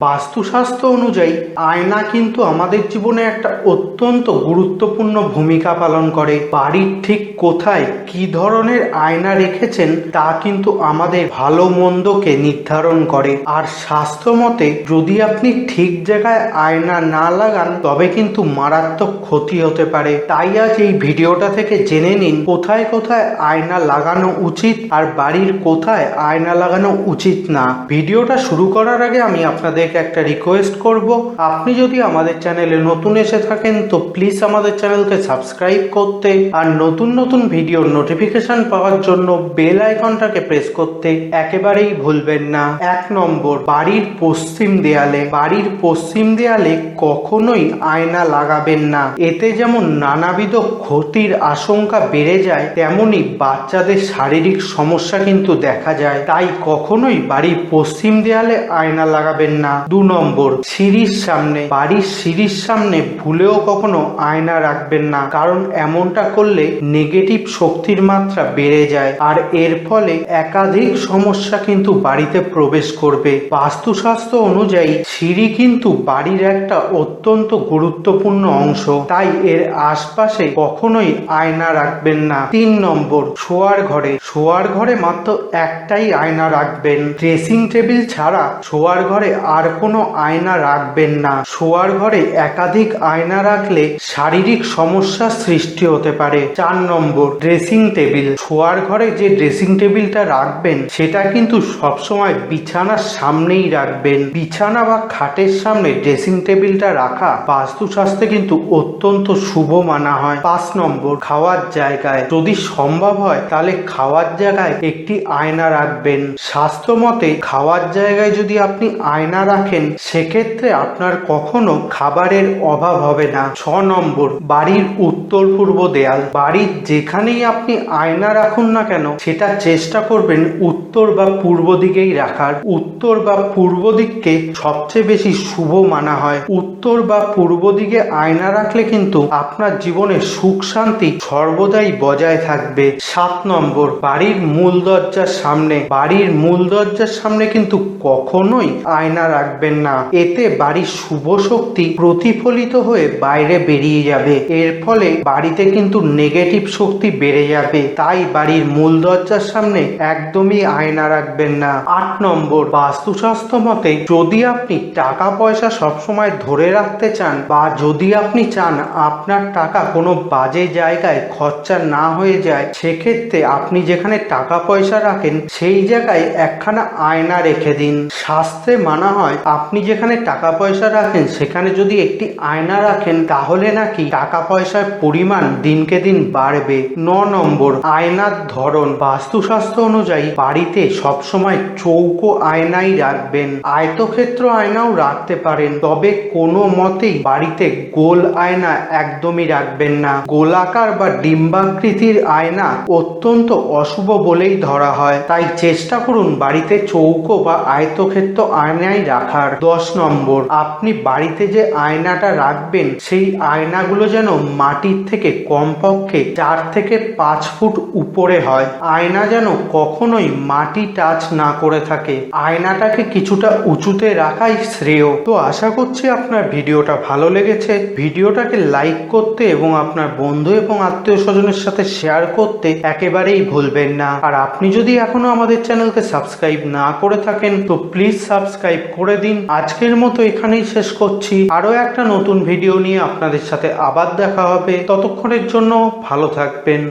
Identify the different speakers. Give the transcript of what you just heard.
Speaker 1: বাস্তুশাস্ত্র অনুযায়ী, আয়না কিন্তু আমাদের জীবনে একটা অত্যন্ত গুরুত্বপূর্ণ ভূমিকা পালন করে। বাড়ির ঠিক কোথায় কি ধরনের আয়না রেখেছেন, তা কিন্তু আমাদের ভালো মন্দকে নির্ধারণ করে। আর স্বাস্থ্য মতে, যদি আপনি ঠিক জায়গায় আয়না না লাগান, তবে কিন্তু মারাত্মক ক্ষতি হতে পারে। তাই আজ এই ভিডিওটা থেকে জেনে নিন, কোথায় কোথায় আয়না লাগানো উচিত আর বাড়ির কোথায় আয়না লাগানো উচিত না। ভিডিওটা শুরু করার আগে আমি আপনাদেরকে একটা রিকোয়েস্ট করব। আপনি যদি আমাদের চ্যানেলে নতুন এসে থাকেন, তো প্লিজ আমাদের চ্যানেলকে সাবস্ক্রাইব করতে আর নতুন নতুন ভিডিওর নোটিফিকেশন পাওয়ার জন্য বেল আইকনটাকে প্রেস করতে একেবারেই ভুলবেন না। এক নম্বর, বাড়ির পশ্চিম দেয়ালে, বাড়ির পশ্চিম দেয়ালে কখনোই আয়না লাগাবেন না। এতে যেমন নানাবিধ ক্ষতির আশঙ্কা বেড়ে যায়, তেমনি বাচ্চাদের শারীরিক সমস্যা কিন্তু দেখা যায়। তাই কখনোই বাড়ির পশ্চিম দেয়ালে আয়না লাগাবেন না। দু নম্বর। সিঁড়ির সামনে, বাড়ির সিঁড়ির সামনে ভুলেও কখনো আয়না রাখবেন না, কারণ এমনটা করলে নেগেটিভ শক্তির মাত্রা বেড়ে যায়, আর এর ফলে একাধিক সমস্যা কিন্তু বাড়িতে প্রবেশ করবে। বাস্তুশাস্ত্র অনুযায়ী, সিঁড়ি কিন্তু বাড়ির একটা অত্যন্ত গুরুত্বপূর্ণ অংশ, তাই এর আশপাশে কখনোই আয়না রাখবেন না। তিন নম্বর, শোয়ার ঘরে শোয়ার ঘরে মাত্র একটাই আয়না রাখবেন। ড্রেসিং টেবিল ছাড়া শোয়ার ঘরে আর কোনো আয়না রাখবেন না। শোয়ার ঘরে একাধিক আয়না রাখলে শারীরিক সমস্যার সৃষ্টি হতে পারে। চার নম্বর ড্রেসিং টেবিল শোয়ার ঘরে যে ড্রেসিং টেবিলটা রাখবেন, সেটা কিন্তু সবসময় বিছানার সামনেই রাখবেন। বিছানা বা খাটের সামনে ড্রেসিং টেবিলটা রাখা বাস্তুশাস্ত্রে কিন্তু অত্যন্ত শুভ মানা হয়। পাঁচ নম্বর, খাওয়ার জায়গায়। যদি সম্ভব হয়, তাহলে খাওয়ার জায়গায় একটি আয়না রাখবেন। স্বাস্থ্য মতে খাওয়ার জায়গায় যদি আপনি আয়না রাখেন সেক্ষেত্রে আপনার কখনো খাবারের অভাব হবে না। ছ নম্বর, বাড়ির উত্তর পূর্ব দেয়াল। বাড়ির যেখানেই আপনি আয়না রাখুন না কেন, সেটা চেষ্টা করবেন উত্তর বা পূর্ব দিকেই রাখার। উত্তর বা পূর্ব দিককে সবচেয়ে বেশি শুভ মানা হয়। উত্তর বা পূর্ব দিকে আয়না রাখলে কিন্তু আপনার জীবনে সুখ শান্তি সর্বদাই বজায় থাকবে। সাত নম্বর, বাড়ির মূল দরজার সামনে। বাড়ির মূল দরজার সামনে কিন্তু কখনোই আয়না রাখবেন না। এতে বাড়ির শুভ শক্তি প্রতিফলিত হয়ে বাইরে বেরিয়ে যাবে। এর ফলে বাড়িতে কিন্তু নেগেটিভ শক্তি বেড়ে যাবে। তাই বাড়ির মূল দরজার সামনে একদমই আয়না রাখবেন না। আট নম্বর, বাস্তুশাস্ত্র মতে যদি আপনি টাকা পয়সা সবসময় ধরে রাখতে চান বা যদি আপনি চান আপনার টাকা কোনো বাজে জায়গায় খরচা না হয়ে যায়, সেক্ষেত্রে আপনি যেখানে টাকা পয়সা রাখেন সেই জায়গায় একখানা আয়না রেখে দিন। শাস্ত্রে মানা হয় আপনি যেখানে টাকা পয়সা রাখেন, সেখানে যদি একটি আয়না রাখেন, তাহলে নাকি টাকা পয়সার পরিমাণ দিনকে দিন বাড়বে। ন নম্বর, আয়নার ধরন। বাস্তুশাস্ত্র অনুযায়ী, বাড়িতে সবসময় চৌকো আয়নাই রাখবেন। আয়তক্ষেত্র আয়নাও রাখতে পারেন, তবে কোনো মতেই বাড়িতে গোল আয়না একদমই রাখবেন না। গোলাকার বা ডিম্বাকৃতির আয়না অত্যন্ত অশুভ বলেই ধরা হয়। তাই চেষ্টা করুন বাড়িতে চৌকো বা আয়তক্ষেত্র আয়নাই রাখার দশ নম্বর। আপনি বাড়িতে যে আয়নাটা রাখবেন, সেই আয়নাগুলো যেন মাটির থেকে কমপক্ষে চার থেকে পাঁচ ফুট উপরে হয়। আয়না যেন কখনোই মাটি টাচ না করে থাকে। আয়নাটাকে কিছুটা উঁচুতে রাখাই শ্রেয়। তো আশা করছি আপনার ভিডিওটা ভালো লেগেছে। ভিডিওটাকে লাইক করতে এবং আপনার বন্ধু এবং আত্মীয় স্বজনের সাথে শেয়ার করতে একেবারেই ভুলবেন না। আর আপনি যদি এখনও আমাদের চ্যানেলকে সাবস্ক্রাইব না করে থাকেন, তো প্লিজ সাবস্ক্রাইব করে দিন। আজকের মতো এখানেই শেষ করছি। আরও একটা নতুন ভিডিও নিয়ে আপনাদের সাথে আবার দেখা হবে। ততক্ষণের জন্য ভালো থাকবেন।